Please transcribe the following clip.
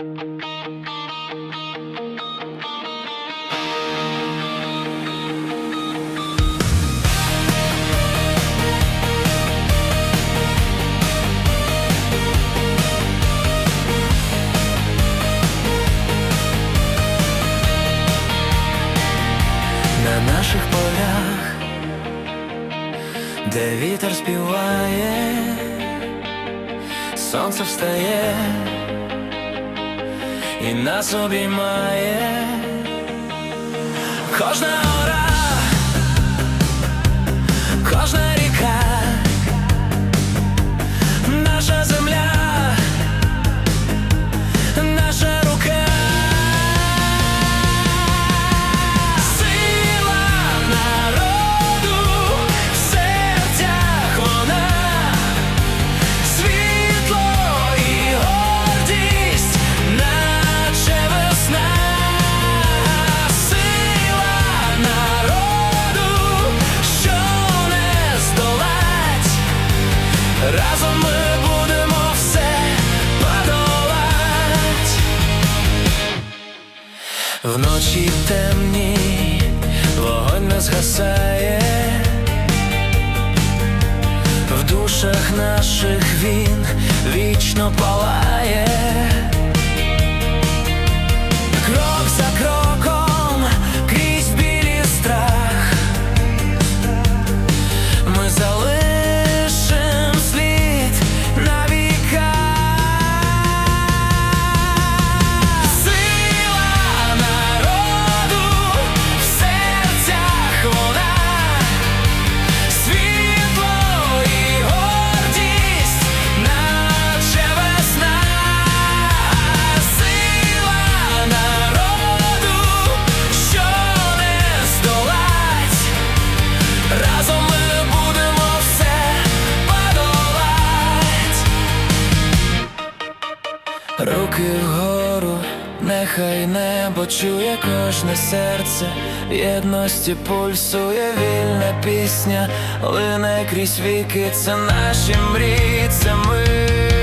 на наших полях, де вітер співає, сонце встає і нас обіймає кожна гора, кожна ріка, наша земля, наша Ми будемо все подолать. Вночі темні, вогонь згасає, в душах наших він вічно палає. Руки вгору, нехай небо чує кожне серце, єдності пульсує вільна пісня, лине крізь віки, це наші мрії, це ми.